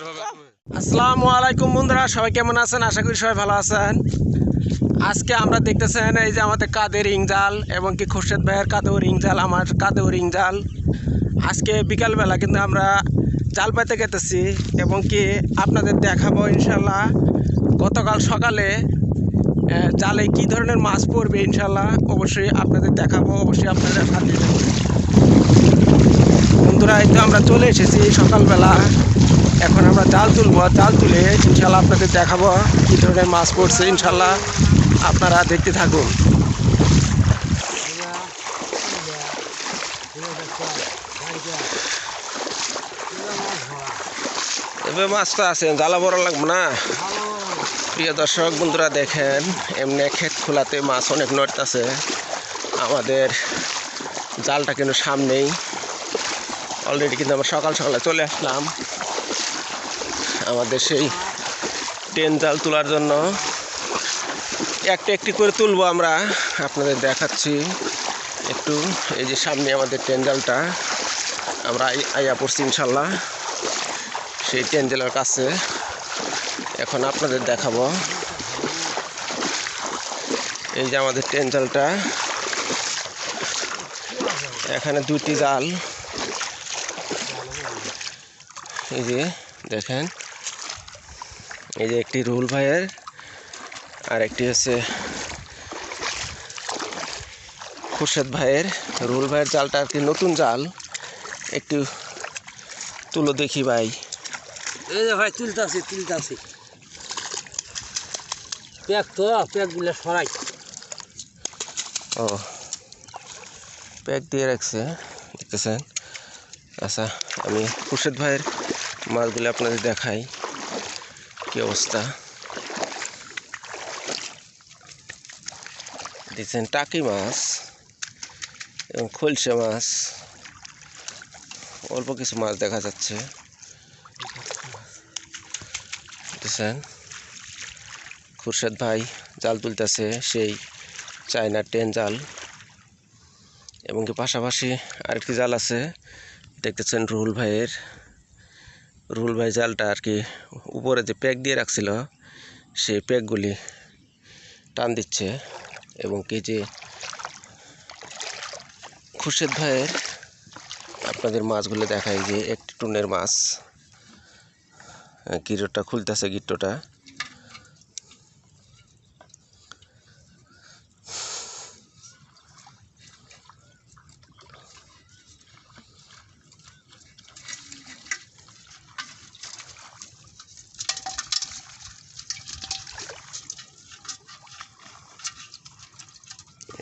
আসসালামু আলাইকুম বন্ধুরা সবাই কেমন আছেন? আশা করি সবাই ভালো আছেন। আজকে আমরা দেখতেছেন এই যে আমাদের কাদের রিং জাল এবং কি খোরশেদ ভাইয়ের কাদেও রিং জাল আমার কাদেও রিং জাল। আজকে বিকালবেলা কিন্তু আমরা জাল পাইতে গেতেছি এবং কি আপনাদের দেখাবো ইনশাল্লাহ গতকাল সকালে জালে কি ধরনের মাছ পড়বে ইনশাল্লাহ অবশ্যই আপনাদের দেখাবো অবশ্যই আপনাদের হাতে বন্ধুরা এই তো আমরা চলে এসেছি সকালবেলা। এখন আমরা জাল তুলবো। জাল তুলে ইনশাল্লাহ আপনাদের দেখাবো কী ধরনের মাছ পড়ছে। ইনশাল্লাহ আপনারা দেখতে থাকুন। এবার মাছটা আছে, জ্বালা বড় লাগবে না। প্রিয় দর্শক, বন্ধুরা দেখেন, এমনি ক্ষেত খোলাতে মাছ অনেক নড়তেছে। আমাদের জালটা কিন্তু সামনেই। অলরেডি কিন্তু আমরা সকাল সকালে চলে আসলাম। আমাদের সেই টেন জাল তোলার জন্য। একটা একটি করে তুলবো আমরা। আপনাদের দেখাচ্ছি একটু। এই যে সামনে আমাদের টেন জালটা। আমরা আই- আইয়া পড়ছি ইনশাল্লাহ। সেই টেন জালের কাছে। এখন আপনাদের দেখাবো। এই যে আমাদের টেন জালটা। এখানে দুটি জাল। এই যে দেখেন। এই যে একটি রুল ভাইয়ের আর একটি হচ্ছে খুরশেদ ভাইয়ের। রুল ভাইয়ের জালটা আর কি নতুন জাল। একটু তুলো দেখি ভাই। এই যে ভাই তুলতাছি তুলতাছি প্যাক তো প্যাকগুলো সরাই। ও প্যাক দিয়ে রাখছে দেখতেছেন? আচ্ছা আমি খুরশেদ ভাইয়ের মাছগুলো আপনাদের দেখাই। কি অবস্থা? দেখছেন টাকি মাছ এবং খলসে মাছ। অল্প কিছু মাছ দেখা যাচ্ছে। দেখছেন? খুরশেদ ভাই জাল তুলতেছে, সেই চায়না টেন জাল। এবং কি পাশাপাশি আরেকটি জাল আছে, দেখতেছেন রুহুল ভাইয়ের। রুহুল ভাই জালটা আর কি উপরে যে প্যাক দিয়ে রাখছিল, সেই প্যাকগুলি টান দিচ্ছে এবং কি যে খুরশেদ ভাইয়ের আপনাদের মাছগুলো দেখায় যে একটি টুনের মাছ গিরোটা খুলতেছে গিট্টোটা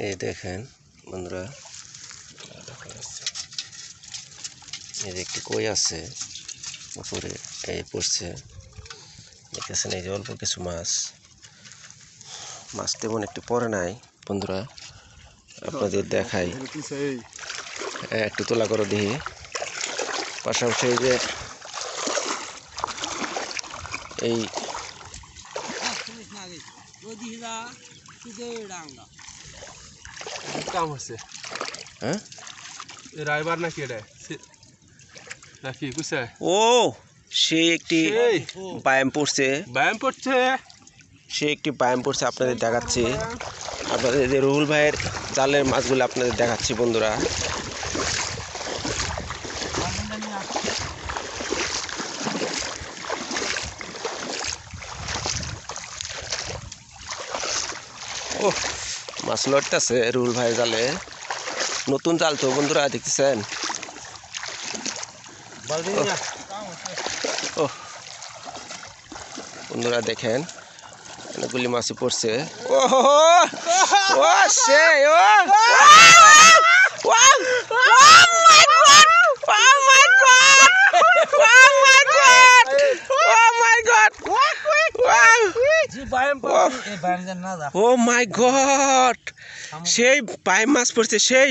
এই দেখেন বন্ধুরা। এই যে একটি কই আছে উপরে এই পড়ছে। দেখেছেন এই যে অল্প কিছু মাছ। মাছ তেমন একটু পরে নাই বন্ধুরা। আপনাদের দেখাই। হ্যাঁ, একটু তোলা করে দেখি। পাশাপাশি এই যে এই কাম হচ্ছে হ্যাঁ? রাইবার নাকি এটা? নাকি কুসে? ও সে একটি ব্যায়াম পড়ছে ব্যায়াম করছে। সে একটি ব্যায়াম পড়ছে আপনাদের দেখাচ্ছি। আপনাদের যে রুহুল ভাইয়ের জালের মাছগুলো আপনাদের দেখাচ্ছি বন্ধুরা। ও মাছ লড়তেছে রুহুল ভাইয়ের জালে। নতুন জাল তো বন্ধুরা দেখতেছেন? ও। বন্ধুরা দেখেন অনেকগুলি মাছই পড়ছে। ও! ও সে ও! যে ব্যায়াম পাচ্ছি, এই ব্যায়াম যেন না যা। ও মাই গড সেই বাই মাছ পড়ছে সেই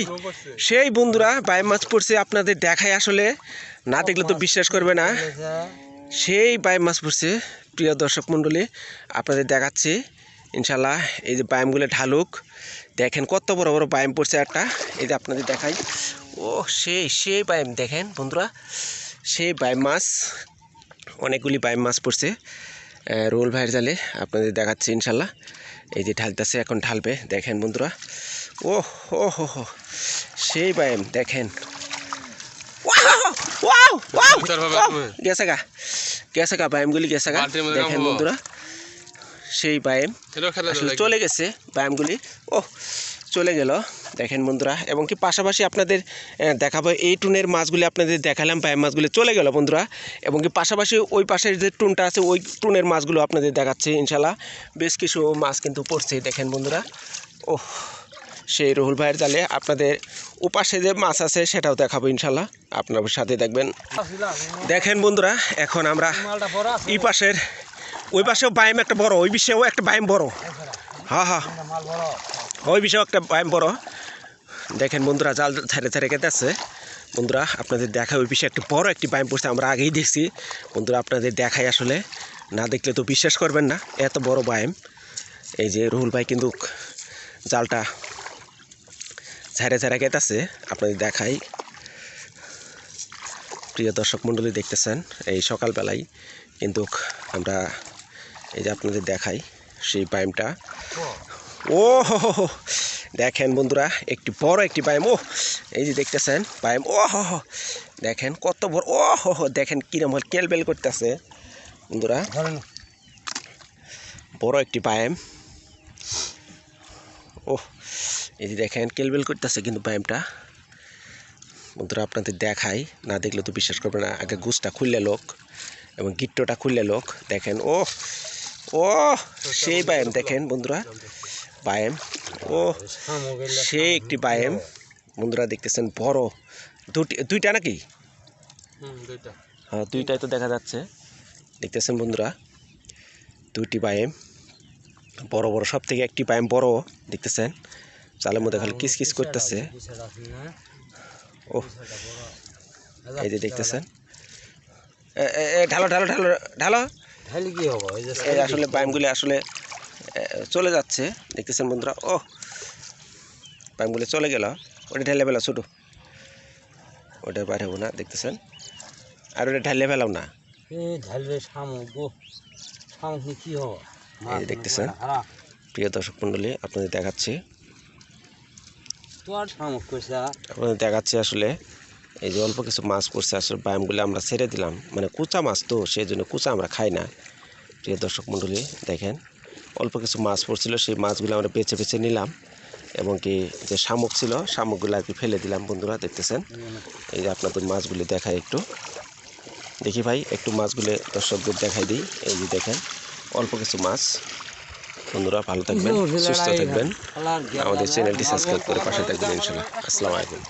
সেই বন্ধুরা বাই মাছ পড়ছে আপনাদের দেখায় আসলে। না দেখলে তো বিশ্বাস করবে না। সেই বাই মাছ পড়ছে প্রিয় দর্শক মণ্ডলী আপনাদের দেখাচ্ছি। ইনশাল্লাহ এই যে ব্যায়ামগুলো ঢালুক। দেখেন কত বড় বড় ব্যায়াম পড়ছে একটা। এই যে আপনাদের দেখাই। ও সেই সেই ব্যায়াম দেখেন বন্ধুরা। সেই ব্যায়াম মাছ অনেকগুলি বাইম মাছ পড়ছে। রোল ভাইয়ের জালে আপনাদের দেখাচ্ছি ইনশাল্লাহ। এই যে ঢালতেছে এখন ঢালবে। দেখেন বন্ধুরা। ও হো হো হো সেই বাইম দেখেন। গেছে গা গেছে গা বাইমগুলি গেছে গা। দেখেন বন্ধুরা। সেই আসলে চলে গেছে ব্যায়ামগুলি ও চলে গেল, দেখেন বন্ধুরা। এবং কি পাশাপাশি আপনাদের দেখাবো এই টুনের মাছগুলি আপনাদের দেখালাম ব্যায়াম মাছগুলি চলে গেল বন্ধুরা। এবং কি পাশাপাশি ওই পাশের যে টুনটা আছে, ওই টুনের মাছগুলো আপনাদের দেখাচ্ছে ইনশাল্লাহ বেশ কিছু মাছ কিন্তু পড়ছে, দেখেন বন্ধুরা। ও সেই রহুল ভাইয়ের জালে আপনাদের উপাশে যে মাছ আছে, সেটাও দেখাবো ইনশাল্লাহ আপনার সাথে দেখবেন। দেখেন বন্ধুরা, এখন আমরা এই পাশের, ওই পাশেও বাইম একটা বড়, ওই বিষয়েও একটা বাইম বড়। হ্যাঁ হ্যাঁ ওই বিষয়েও একটা ব্যায়াম বড়। দেখেন বন্ধুরা, জাল ছেড়ে ছেড়ে কেটেছে। বন্ধুরা, আপনাদের দেখা ওই বিষয়ে একটা বড় একটি ব্যায়াম পড়ছে আমরা আগেই দেখছি। বন্ধুরা, আপনাদের দেখাই আসলে, না দেখলে তো বিশ্বাস করবেন না, এত বড় ব্যায়াম এই যে রুহুল ভাই কিন্তু জালটা ঝেড়ে ঝেড়ে কেটেছে। আপনাদের দেখাই। প্রিয় দর্শক মণ্ডলী দেখতেছেন, এই সকালবেলায় কিন্তু আমরা এই যে আপনাদের দেখাই সেই পাইমটা ও হো হো হো। দেখেন বন্ধুরা একটি বড় একটি পাইম ও এই যে দেখতেছেন পাইম ও দেখেন কত বড় ও হো হো দেখেন কিরম হল কেলবেল করতেছে। বন্ধুরা বড় একটি পাইম ও এই যে দেখেন কেলবেল করতেছে কিন্তু পাইমটা বন্ধুরা আপনাদের দেখাই না দেখলে তো বিশ্বাস করবে না। আগে গুছটা খুললে লোক এবং গিট্টোটা খুললে লোক। দেখেন ও ও সেই বায়াম দেখেন বন্ধুরা। বায়াম ও সে একটি বায়াম বন্ধুরা দেখতেছেন বড়। দুটি দুইটা নাকি? হ্যাঁ দুইটাই তো দেখা যাচ্ছে। দেখতেছেন বন্ধুরা দুইটি বায়াম বড় বড় সব থেকে একটি বায়াম বড় দেখতেছেন? চালের মধ্যে খালি কিস কিস করতেছে। ও এই যে দেখতেছেন। ঢালো ঢালো ঢালো ঢালো। আসলে পাইমগুলি আসলে চলে যাচ্ছে। দেখতেছেন বন্ধুরা ও পাইমগুলি চলে গেল ওটা ঢেলে ফেলা ছোটো। ওটা বাইরে হব না দেখতেছেন। আর ওটা ঢেলে ফেলাও না। এই দেখতেছেন। প্রিয় দর্শক মণ্ডলী আপনাদের দেখাচ্ছি। আপনাদের দেখাচ্ছি আসলে এই যে অল্প কিছু মাছ পড়ছে আসলে ব্যায়ামগুলো আমরা ছেড়ে দিলাম। মানে কুচা মাছ তো সেই জন্য কুচা আমরা খাই না। প্রিয় দর্শক মণ্ডলী দেখেন। অল্প কিছু মাছ পড়ছিল সেই মাছগুলো আমরা বেছে বেছে নিলাম। এবং কি যে শামুক ছিল শামুকগুলো আর কি ফেলে দিলাম বন্ধুরা দেখতেছেন? এই যে আপনাদের মাছগুলি দেখাই একটু। দেখি ভাই একটু মাছগুলো দর্শকদের দেখাই দিই। এই যে দেখেন অল্প কিছু মাছ। বন্ধুরা ভালো থাকবেন সুস্থ থাকবেন। আমাদের চ্যানেলটি সাবস্ক্রাইব করে পাশে থাকবেন ইনশাল্লাহ আসসালামু আলাইকুম।